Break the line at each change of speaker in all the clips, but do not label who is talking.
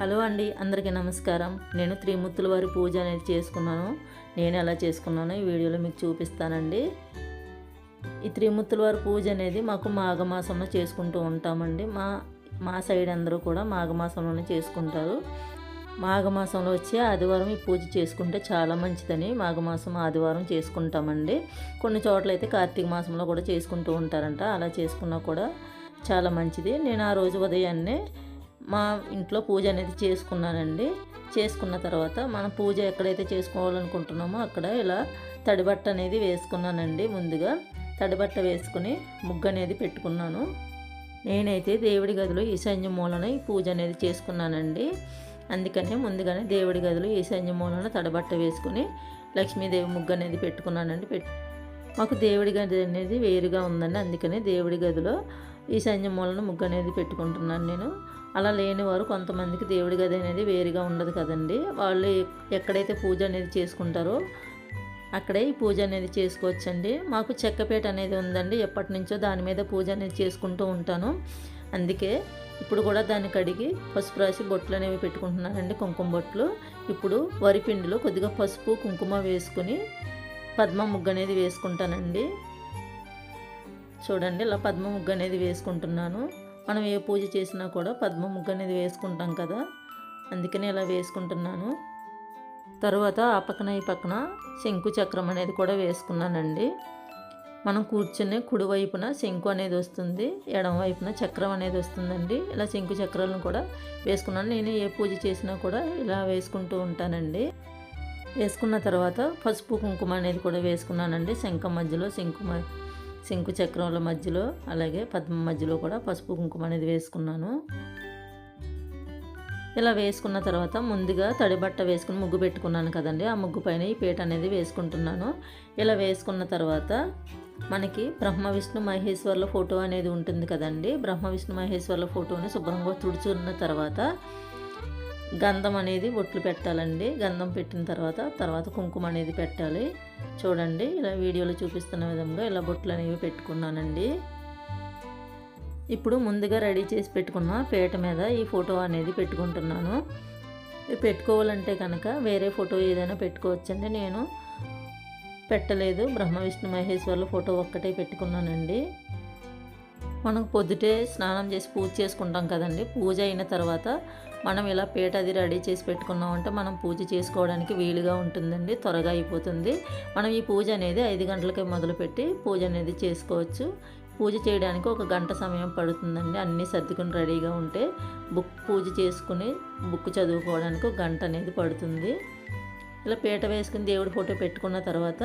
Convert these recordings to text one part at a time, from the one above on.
Hello అండి అందరికీ నమస్కారం. నేను త్రిమూర్తుల వారి పూజ అనేది చేసుకున్నాను. నేను ఎలా చేసుకున్నానో ఈ వీడియోలో మీకు చూపిస్తానండి. ఈ త్రిమూర్తుల వారి పూజ అనేది మాకు మాఘమాసంలో చేసుకుంటూ ఉంటామండి. మా మా సైడ్ అందరూ కూడా మాఘమాసంలోనే చేసుకుంటారు. మాఘమాసంలో వచ్చే ఆదివారం ఈ పూజ చేసుకుంటే చాలా మంచిదని మాఘమాసం ఆదివారం చేసుకుంటామండి. కొన్ని చోట్ల అయితే కార్తీక మాసంలో కూడా చేసుకుంటూ ఉంటారంట. అలా చేసుకున్నా కూడా చాలా మంచిది. నేను ఆ రోజు ఉదయాన్నే మా ఇంట్లో పూజ అనేది చేసుకున్నానండి. చేసుకున్న తర్వాత మనం పూజ ఎక్కడైతే చేసుకోవాలనుకుంటున్నామో అక్కడ ఇలా తడిబట్ట అనేది వేసుకున్నానండి ముందుగా. తడిబట్ట వేసుకుని ముగ్గు అనేది పెట్టుకున్నాను. నేనైతే దేవుడి గదిలో ఈశాన్య మూలన ఈ పూజ అనేది చేసుకున్నానండి. అందుకనే ముందుగానే దేవుడి గదిలో ఈశాన్య మూలన తడబట్ట వేసుకుని లక్ష్మీదేవి ముగ్గు అనేది పెట్టుకున్నానండి. పెట్ మాకు దేవుడి గది అనేది వేరుగా ఉందండి. అందుకనే దేవుడి గదిలో ఈశాన్య మూలన ముగ్గు అనేది పెట్టుకుంటున్నాను నేను. అలా లేని వారు కొంతమందికి దేవుడి గది అనేది వేరుగా ఉండదు కదండి. వాళ్ళు ఎక్కడైతే పూజ అనేది చేసుకుంటారో అక్కడే ఈ పూజ అనేది చేసుకోవచ్చండి. మాకు చెక్కపేట అనేది ఉందండి. ఎప్పటి నుంచో దాని మీద పూజ అనేది చేసుకుంటూ ఉంటాను. అందుకే ఇప్పుడు కూడా దాన్ని కడిగి పసుపు రాసి బొట్లు అనేవి పెట్టుకుంటున్నానండి కుంకుమ బొట్లు. ఇప్పుడు వరి పిండిలో కొద్దిగా పసుపు కుంకుమ వేసుకుని పద్మ ముగ్గు అనేది వేసుకుంటానండి. చూడండి ఇలా పద్మ ముగ్గు అనేది వేసుకుంటున్నాను. మనం ఏ పూజ చేసినా కూడా పద్మ ముగ్గు అనేది వేసుకుంటాం కదా. అందుకని ఇలా వేసుకుంటున్నాను. తర్వాత ఆ పక్కన ఈ పక్కన శంకు చక్రం అనేది కూడా వేసుకున్నానండి. మనం కూర్చునే కుడివైపున శంకు అనేది వస్తుంది ఎడమ వైపున చక్రం అనేది వస్తుందండి. ఇలా శంకు చక్రాలను కూడా వేసుకున్నాను. నేను ఏ పూజ చేసినా కూడా ఇలా వేసుకుంటూ ఉంటానండి. వేసుకున్న తర్వాత పసుపు కుంకుమ అనేది కూడా వేసుకున్నానండి. శంఖం మధ్యలో శంకు శంకు చక్రంల మధ్యలో అలాగే పద్మ మధ్యలో కూడా పసుపు కుంకుమ అనేది వేసుకున్నాను. ఇలా వేసుకున్న తర్వాత ముందుగా తడిబట్ట వేసుకుని ముగ్గు పెట్టుకున్నాను కదండి. ఆ ముగ్గు పైన ఈ పీట అనేది వేసుకుంటున్నాను. ఇలా వేసుకున్న తర్వాత మనకి బ్రహ్మ విష్ణు మహేశ్వర్ల ఫోటో అనేది ఉంటుంది కదండి. బ్రహ్మ విష్ణు మహేశ్వర్ల ఫోటోని శుభ్రంగా తుడుచున్న తర్వాత గంధం అనేది బొట్లు పెట్టాలండి. గంధం పెట్టిన తర్వాత తర్వాత కుంకుమ అనేది పెట్టాలి. చూడండి ఇలా వీడియోలో చూపిస్తున్న విధంగా ఇలా బొట్లు అనేవి పెట్టుకున్నానండి. ఇప్పుడు ముందుగా రెడీ చేసి పెట్టుకున్న పీట మీద ఈ ఫోటో అనేది పెట్టుకుంటున్నాను. పెట్టుకోవాలంటే కనుక వేరే ఫోటో ఏదైనా పెట్టుకోవచ్చండి. నేను పెట్టలేదు. బ్రహ్మ విష్ణు మహేశ్వర్ల ఫోటో ఒక్కటే పెట్టుకున్నానండి. మనం పొద్దుటే స్నానం చేసి పూజ చేసుకుంటాం కదండి. పూజ అయిన తర్వాత మనం ఇలా పీట అది రెడీ చేసి పెట్టుకున్నామంటే మనం పూజ చేసుకోవడానికి వీలుగా ఉంటుందండి త్వరగా అయిపోతుంది. మనం ఈ పూజ అనేది ఐదు గంటలకే మొదలుపెట్టి పూజ అనేది చేసుకోవచ్చు. పూజ చేయడానికి ఒక గంట సమయం పడుతుందండి. అన్నీ సర్దుకుని రెడీగా ఉంటే బుక్ పూజ చేసుకుని బుక్ చదువుకోవడానికి ఒక గంట అనేది పడుతుంది. ఇలా పీట వేసుకుని దేవుడి ఫోటో పెట్టుకున్న తర్వాత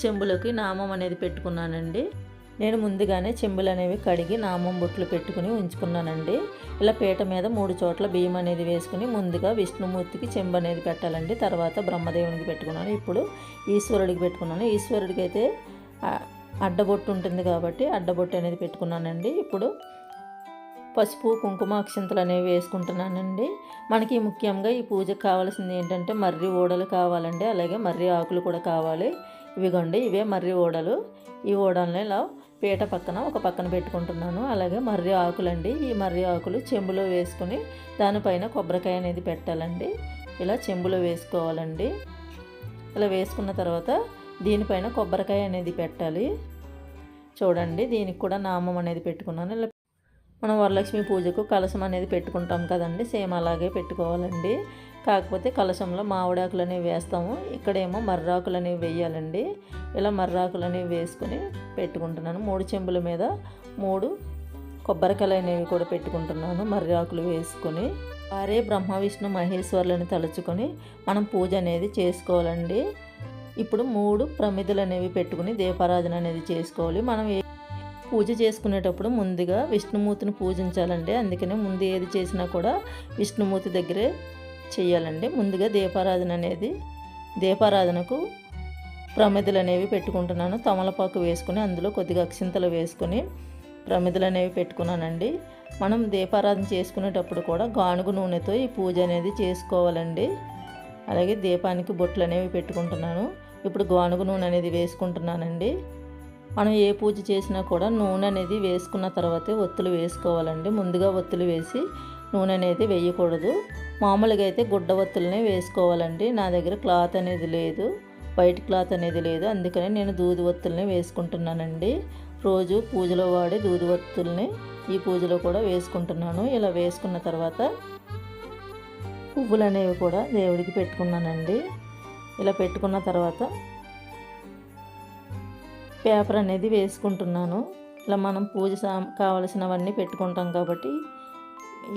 చెంబులోకి నామం అనేది పెట్టుకున్నానండి. నేను ముందుగానే చెంబులు అనేవి కడిగి నామం బొట్లు పెట్టుకుని ఉంచుకున్నానండి. ఇలా పీట మీద మూడు చోట్ల బియ్యం అనేది వేసుకుని ముందుగా విష్ణుమూర్తికి చెంబు అనేది పెట్టాలండి. తర్వాత బ్రహ్మదేవునికి పెట్టుకున్నాను. ఇప్పుడు ఈశ్వరుడికి పెట్టుకున్నాను. ఈశ్వరుడికి అయితే అడ్డబొట్టు ఉంటుంది కాబట్టి అడ్డబొట్టు అనేది పెట్టుకున్నానండి. ఇప్పుడు పసుపు కుంకుమ అక్షంతలు అనేవి వేసుకుంటున్నానండి. మనకి ముఖ్యంగా ఈ పూజకు కావాల్సింది ఏంటంటే మర్రి ఓడలు కావాలండి. అలాగే మర్రి ఆకులు కూడా కావాలి. ఇవిగోండి ఇవే మర్రి ఓడలు. ఈ ఓడల్ని ఇలా పీట పక్కన ఒక పక్కన పెట్టుకుంటున్నాను. అలాగే మర్రి ఆకులండి. ఈ మర్రి ఆకులు చెంబులో వేసుకుని దానిపైన కొబ్బరికాయ అనేది పెట్టాలండి. ఇలా చెంబులో వేసుకోవాలండి. ఇలా వేసుకున్న తర్వాత దీనిపైన కొబ్బరికాయ అనేది పెట్టాలి. చూడండి దీనికి కూడా నామం అనేది పెట్టుకున్నాను. ఇలా మనం వరలక్ష్మి పూజకు కలశం అనేది పెట్టుకుంటాం కదండి. సేమ్ అలాగే పెట్టుకోవాలండి. కాకపోతే కలశంలో మామిడాకులు అనేవి వేస్తాము. ఇక్కడేమో మర్రాకులు అనేవి వేయాలండి. ఇలా మర్రాకులు అనేవి వేసుకొని పెట్టుకుంటున్నాను. మూడు చెంబుల మీద మూడు కొబ్బరికాయలు అనేవి కూడా పెట్టుకుంటున్నాను మర్రాకులు వేసుకొని. వారే బ్రహ్మ విష్ణు మహేశ్వరులను తలుచుకొని మనం పూజ అనేది చేసుకోవాలండి. ఇప్పుడు మూడు ప్రమిదలు అనేవి పెట్టుకుని దీపారాధన అనేది చేసుకోవాలి. మనం పూజ చేసుకునేటప్పుడు ముందుగా విష్ణుమూర్తిని పూజించాలండి. అందుకనే ముందు ఏది చేసినా కూడా విష్ణుమూర్తి దగ్గరే చేయాలండి. ముందుగా దీపారాధన అనేది దీపారాధనకు ప్రమిదలు అనేవి పెట్టుకుంటున్నాను. తమలపాకు వేసుకుని అందులో కొద్దిగా అక్షింతలు వేసుకుని ప్రమిదలు అనేవి పెట్టుకున్నానండి. మనం దీపారాధన చేసుకునేటప్పుడు కూడా గానుగు నూనెతో ఈ పూజ అనేది చేసుకోవాలండి. అలాగే దీపానికి బొట్లు అనేవి పెట్టుకుంటున్నాను. ఇప్పుడు గానుగు నూనె అనేది వేసుకుంటున్నానండి. మనం ఏ పూజ చేసినా కూడా నూనె అనేది వేసుకున్న తర్వాతే ఒత్తులు వేసుకోవాలండి. ముందుగా ఒత్తులు వేసి నూనె అనేది వేయకూడదు. మామూలుగా అయితే గుడ్డ ఒత్తులనే వేసుకోవాలండి. నా దగ్గర క్లాత్ అనేది లేదు. వైట్ క్లాత్ అనేది లేదు. అందుకని నేను దూది ఒత్తుల్ని వేసుకుంటున్నానండి. రోజు పూజలో వాడే దూది ఒత్తుల్ని ఈ పూజలో కూడా వేసుకుంటున్నాను. ఇలా వేసుకున్న తర్వాత పువ్వులు అనేవి కూడా దేవుడికి పెట్టుకున్నానండి. ఇలా పెట్టుకున్న తర్వాత పేపర్ అనేది వేసుకుంటున్నాను. ఇలా మనం పూజ కావలసినవన్నీ పెట్టుకుంటాం కాబట్టి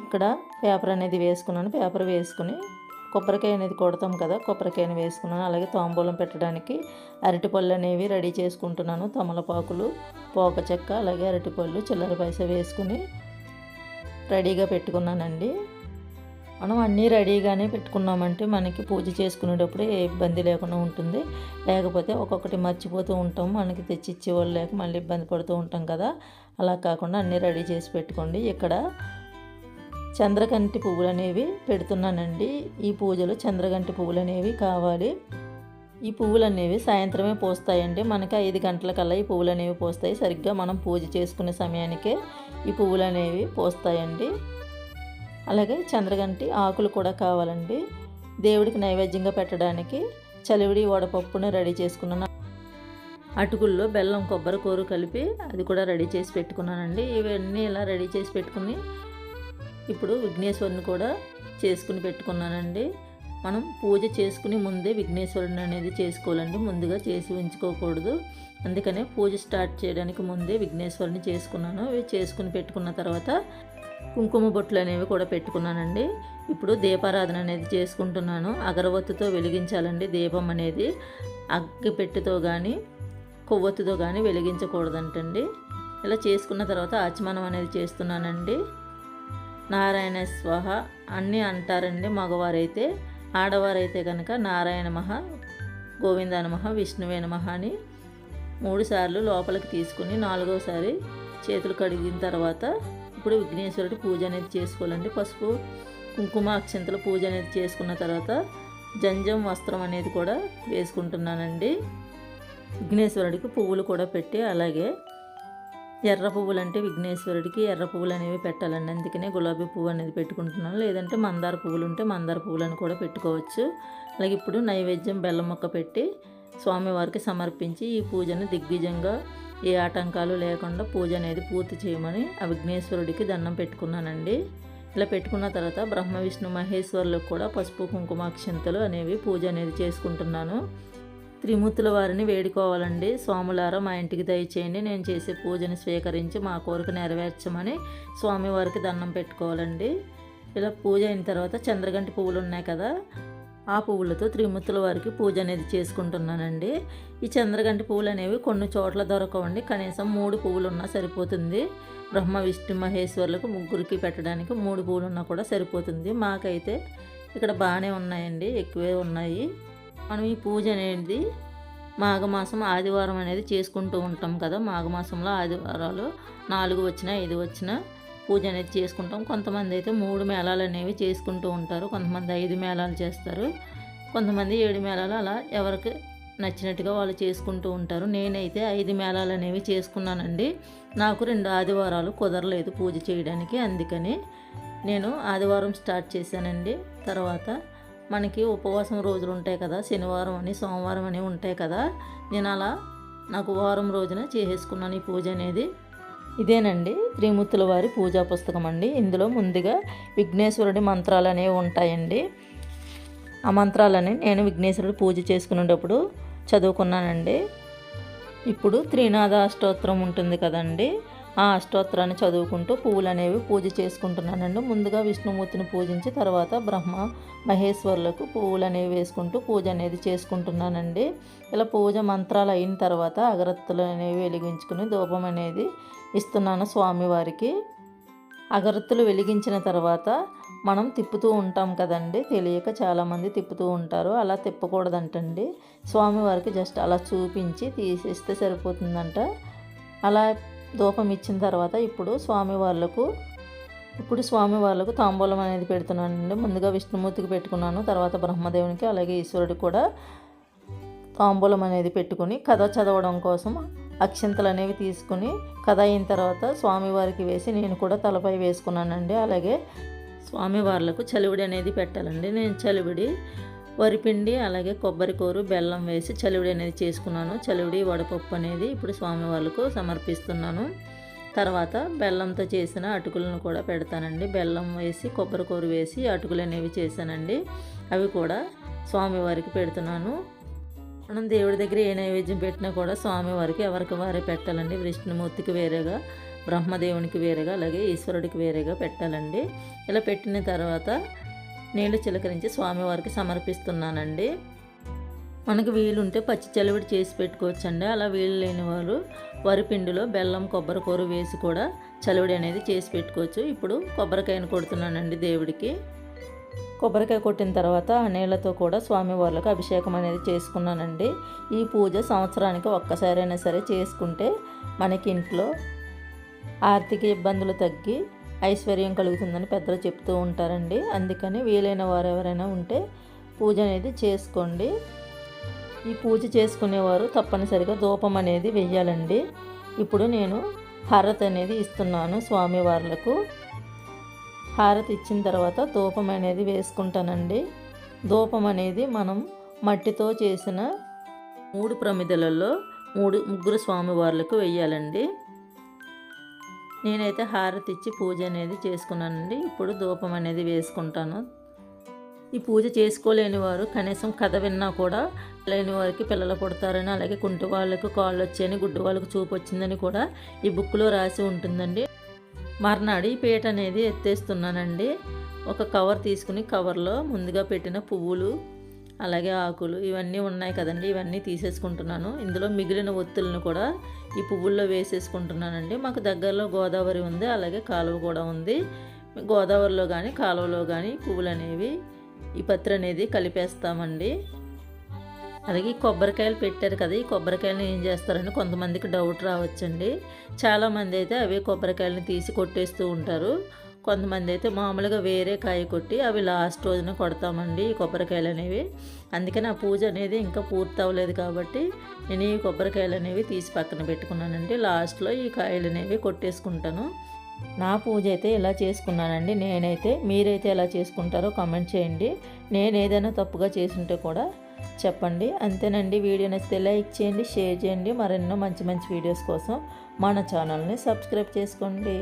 ఇక్కడ పేపర్ అనేది వేసుకున్నాను. పేపర్ వేసుకుని కొబ్బరికాయ అనేది కొడతాం కదా కొబ్బరికాయని వేసుకున్నాను. అలాగే తాంబూలం పెట్టడానికి అరటిపళ్ళు అనేవి రెడీ చేసుకుంటున్నాను. తమలపాకులు పోక చెక్క అలాగే అరటిపళ్ళు చిల్లర పైస వేసుకుని రెడీగా పెట్టుకున్నానండి. మనం అన్నీ రెడీగానే పెట్టుకున్నామంటే మనకి పూజ చేసుకునేటప్పుడు ఏ ఇబ్బంది లేకుండా ఉంటుంది. లేకపోతే ఒక్కొక్కటి మర్చిపోతూ ఉంటాం. మనకి తెచ్చి ఇచ్చేవాళ్ళు లేక మళ్ళీ ఇబ్బంది పడుతూ ఉంటాం కదా. అలా కాకుండా అన్నీ రెడీ చేసి పెట్టుకోండి. ఇక్కడ చంద్రకంటి పువ్వులు అనేవి పెడుతున్నానండి. ఈ పూజలో చంద్రగంటి పువ్వులు అనేవి కావాలి. ఈ పువ్వులు అనేవి సాయంత్రమే పోస్తాయండి. మనకి ఐదు గంటలకల్లా ఈ పువ్వులు అనేవి పోస్తాయి. సరిగ్గా మనం పూజ చేసుకునే సమయానికే ఈ పువ్వులు అనేవి పోస్తాయండి. అలాగే చంద్రగంటి ఆకులు కూడా కావాలండి. దేవుడికి నైవేద్యంగా పెట్టడానికి చలివిడి వడపప్పుని రెడీ చేసుకున్నాను. అటుకుల్లో బెల్లం కొబ్బరి కూర కలిపి అది కూడా రెడీ చేసి పెట్టుకున్నానండి. ఇవన్నీ ఇలా రెడీ చేసి పెట్టుకుని ఇప్పుడు విఘ్నేశ్వరుని కూడా చేసుకుని పెట్టుకున్నానండి. మనం పూజ చేసుకుని ముందే విఘ్నేశ్వరుని అనేది చేసుకోవాలండి. ముందుగా చేసి ఉంచుకోకూడదు. అందుకనే పూజ స్టార్ట్ చేయడానికి ముందే విఘ్నేశ్వరుని చేసుకున్నాను. ఇవి చేసుకుని పెట్టుకున్న తర్వాత కుంకుమ బొట్లు అనేవి కూడా పెట్టుకున్నానండి. ఇప్పుడు దీపారాధన అనేది చేసుకుంటున్నాను. అగరవత్తుతో వెలిగించాలండి దీపం అనేది. అగ్గిపెట్టుతో కానీ కొవ్వొత్తుతో కానీ వెలిగించకూడదంటండి. ఇలా చేసుకున్న తర్వాత ఆచమనం అనేది చేస్తున్నానండి. నారాయణ స్వహ అన్నీ అంటారండి మగవారైతే. ఆడవారైతే కనుక నారాయణ మహ గోవింద నమః విష్ణువే నమహ అని మూడు సార్లు లోపలికి తీసుకుని నాలుగోసారి చేతులు కడిగిన తర్వాత ఇప్పుడు విఘ్నేశ్వరుడి పూజ అనేది చేసుకోవాలండి. పసుపు కుంకుమ అక్షంతల పూజ అనేది చేసుకున్న తర్వాత జంజం వస్త్రం అనేది కూడా వేసుకుంటున్నానండి. విఘ్నేశ్వరుడికి పువ్వులు కూడా పెట్టి అలాగే ఎర్ర పువ్వులు అంటే విఘ్నేశ్వరుడికి ఎర్ర పువ్వులు అనేవి పెట్టాలండి. అందుకనే గులాబీ పువ్వు అనేది పెట్టుకుంటున్నాను. లేదంటే మందార పువ్వులు ఉంటే మందార పువ్వులను కూడా పెట్టుకోవచ్చు. అలాగే ఇప్పుడు నైవేద్యం బెల్లం మొక్క పెట్టి స్వామివారికి సమర్పించి ఈ పూజను దిగ్విజంగా ఏ ఆటంకాలు లేకుండా పూజ అనేది పూర్తి చేయమని ఆ విఘ్నేశ్వరుడికి దండం పెట్టుకున్నానండి. ఇలా పెట్టుకున్న తర్వాత బ్రహ్మ విష్ణు మహేశ్వరులకు కూడా పసుపు కుంకుమాక్షంతలు అనేవి పూజ అనేది చేసుకుంటున్నాను. త్రిమూర్తుల వారిని వేడుకోవాలండి. స్వాములారా మా ఇంటికి దయచేయండి. నేను చేసే పూజని స్వీకరించి మా కోరిక నెరవేర్చమని స్వామివారికి దండం పెట్టుకోవాలండి. ఇలా పూజ అయిన తర్వాత చంద్రగంటి పువ్వులు ఉన్నాయి కదా ఆ పువ్వులతో త్రిమూర్తుల వారికి పూజ అనేది చేసుకుంటున్నానండి. ఈ చంద్రగంటి పువ్వులు అనేవి కొన్ని చోట్ల దొరకవండి. కనీసం మూడు పువ్వులు ఉన్నా సరిపోతుంది. బ్రహ్మ విష్ణు మహేశ్వరులకు ముగ్గురికి పెట్టడానికి మూడు పువ్వులు ఉన్నా కూడా సరిపోతుంది. మాకైతే ఇక్కడ బాగానే ఉన్నాయండి. ఎక్కువే ఉన్నాయి. మనం ఈ పూజ అనేది మాఘమాసం ఆదివారం అనేది చేసుకుంటూ ఉంటాం కదా. మాఘమాసంలో ఆదివారాలు నాలుగు వచ్చిన ఐదు వచ్చిన పూజ అనేది చేసుకుంటాం. కొంతమంది అయితే మూడు మేళాలు అనేవి చేసుకుంటూ ఉంటారు. కొంతమంది ఐదు మేళాలు చేస్తారు. కొంతమంది ఏడు మేళాలు అలా ఎవరికి నచ్చినట్టుగా వాళ్ళు చేసుకుంటూ ఉంటారు. నేనైతే ఐదు మేళాలు అనేవి చేసుకున్నానండి. నాకు రెండు ఆదివారాలు కుదరలేదు పూజ చేయడానికి. అందుకని నేను ఆదివారం స్టార్ట్ చేశానండి. తర్వాత మనకి ఉపవాసం రోజులు ఉంటాయి కదా శనివారం అని సోమవారం అని ఉంటాయి కదా నేను అలా నాకు వారం రోజున చేసేసుకున్నాను ఈ పూజ అనేది. ఇదేనండి త్రిమూర్తుల వారి పూజా పుస్తకం అండి. ఇందులో ముందుగా విఘ్నేశ్వరుడి మంత్రాలు అనేవి ఉంటాయండి. ఆ మంత్రాలని నేను విఘ్నేశ్వరుడు పూజ చేసుకునేటప్పుడు చదువుకున్నానండి. ఇప్పుడు త్రినాథ అష్టోత్తరం ఉంటుంది కదండి. ఆ అష్టోత్తరాన్ని చదువుకుంటూ పువ్వులు అనేవి పూజ చేసుకుంటున్నానండి. ముందుగా విష్ణుమూర్తిని పూజించి తర్వాత బ్రహ్మ మహేశ్వరులకు పువ్వులు అనేవి వేసుకుంటూ పూజ అనేది చేసుకుంటున్నానండి. ఇలా పూజ మంత్రాలు అయిన తర్వాత అగరత్తులు అనేవి వెలిగించుకుని ధూపం అనేది ఇస్తున్నాను స్వామివారికి. అగరత్తులు వెలిగించిన తర్వాత మనం తిప్పుతూ ఉంటాం కదండి. తెలియక చాలామంది తిప్పుతూ ఉంటారు. అలా తిప్పకూడదంటండి. స్వామివారికి జస్ట్ అలా చూపించి తీసేస్తే సరిపోతుందంట. అలా ధూపం ఇచ్చిన తర్వాత ఇప్పుడు స్వామి వాళ్ళకు ఇప్పుడు స్వామి వాళ్ళకు తాంబూలం అనేది పెడుతున్నానండి. ముందుగా విష్ణుమూర్తికి పెట్టుకున్నాను. తర్వాత బ్రహ్మదేవునికి అలాగే ఈశ్వరుడికి కూడా తాంబూలం అనేది పెట్టుకుని కథ చదవడం కోసం అక్షంతలు అనేవి తీసుకుని కథ అయిన తర్వాత స్వామివారికి వేసి నేను కూడా తలపై వేసుకున్నానండి. అలాగే స్వామివార్లకు చలివిడి అనేది పెట్టాలండి. నేను చలివిడి వరిపిండి అలాగే కొబ్బరికూరు బెల్లం వేసి చలివిడి అనేది చేసుకున్నాను. చలివిడి వడపప్పు అనేది ఇప్పుడు స్వామివార్లకు సమర్పిస్తున్నాను. తర్వాత బెల్లంతో చేసిన అటుకులను కూడా పెడతానండి. బెల్లం వేసి కొబ్బరికూరు వేసి అటుకులు అనేవి చేశానండి. అవి కూడా స్వామివారికి పెడుతున్నాను. మనం దేవుడి దగ్గర ఏ నైవేద్యం పెట్టినా కూడా స్వామివారికి ఎవరికి వారే పెట్టాలండి. విష్ణుమూర్తికి వేరేగా బ్రహ్మదేవునికి వేరేగా అలాగే ఈశ్వరుడికి వేరేగా పెట్టాలండి. ఇలా పెట్టిన తర్వాత నీళ్ళు చిలకరించి స్వామివారికి సమర్పిస్తున్నానండి. మనకు వీలుంటే పచ్చి చలివిడి చేసి పెట్టుకోవచ్చండి. అలా వీలు లేని వారు వరిపిండిలో బెల్లం కొబ్బరి కూర వేసి కూడా చలివిడి అనేది చేసి పెట్టుకోవచ్చు. ఇప్పుడు కొబ్బరికాయను కొడుతున్నానండి దేవుడికి. కొబ్బరికాయ కొట్టిన తర్వాత ఆ నీళ్ళతో కూడా స్వామివార్లకు అభిషేకం అనేది చేసుకున్నానండి. ఈ పూజ సంవత్సరానికి ఒక్కసారైనా సరే చేసుకుంటే మనకి ఇంట్లో ఆర్థిక ఇబ్బందులు తగ్గి ఐశ్వర్యం కలుగుతుందని పెద్దలు చెప్తూ ఉంటారండి. అందుకని వీలైన వారు ఎవరైనా ఉంటే పూజ అనేది చేసుకోండి. ఈ పూజ చేసుకునేవారు తప్పనిసరిగా ధూపం అనేది వెయ్యాలండి. ఇప్పుడు నేను హారతి అనేది ఇస్తున్నాను స్వామివార్లకు హారతి ఇచ్చిన తర్వాత ధూపం అనేది వేసుకుంటానండి. ధూపం అనేది మనం మట్టితో చేసిన మూడు ప్రమిదలలో మూడు ముగ్గురు స్వామివార్లకు వెయ్యాలండి నేనైతే హారతి ఇచ్చి పూజ అనేది చేసుకున్నానండి. ఇప్పుడు ధూపం అనేది వేసుకుంటాను. ఈ పూజ చేసుకోలేని వారు కనీసం కథ విన్నా కూడా లేని వారికి పిల్లలు పుడతారని అలాగే కుంటి వాళ్ళకు కాళ్ళు వచ్చాయని గుడ్డు వాళ్ళకు చూపు వచ్చిందని కూడా ఈ బుక్లో రాసి ఉంటుందండి. మర్నాడు ఈ పీట అనేది ఎత్తేస్తున్నానండి. ఒక కవర్ తీసుకుని కవర్లో ముందుగా పెట్టిన పువ్వులు అలాగే ఆకులు ఇవన్నీ ఉన్నాయి కదండి. ఇవన్నీ తీసేసుకుంటున్నాను. ఇందులో మిగిలిన ఒత్తులను కూడా ఈ పువ్వుల్లో వేసేసుకుంటున్నానండి. మాకు దగ్గరలో గోదావరి ఉంది అలాగే కాలువ కూడా ఉంది. గోదావరిలో కానీ కాలువలో కానీ పువ్వులు అనేవి ఈ పత్రి అనేది కలిపేస్తామండి. అలాగే కొబ్బరికాయలు పెట్టారు కదా ఈ కొబ్బరికాయలను ఏం చేస్తారని కొంతమందికి డౌట్ రావచ్చండి. చాలామంది అయితే అవే కొబ్బరికాయలను తీసి కొట్టేస్తూ ఉంటారు. కొంతమంది అయితే మామూలుగా వేరే కాయ కొట్టి అవి లాస్ట్ రోజున కొడతామండి ఈ కొబ్బరికాయలు అనేవి. అందుకే నా పూజ అనేది ఇంకా పూర్తి అవ్వలేదు కాబట్టి నేను ఈ కొబ్బరికాయలు అనేవి తీసి పక్కన పెట్టుకున్నానండి. లాస్ట్లో ఈ కాయలు అనేవి కొట్టేసుకుంటాను. నా పూజ అయితే ఇలా చేసుకున్నానండి? నేనైతే మీరైతే ఎలా చేసుకుంటారో కామెంట్ చేయండి. నేను ఏదైనా తప్పుగా చేసుంటే కూడా చెప్పండి. అంతేనండి. వీడియో నచ్చితే లైక్ చేయండి షేర్ చేయండి. మరెన్నో మంచి మంచి వీడియోస్ కోసం మన ఛానల్ని సబ్స్క్రైబ్ చేసుకోండి.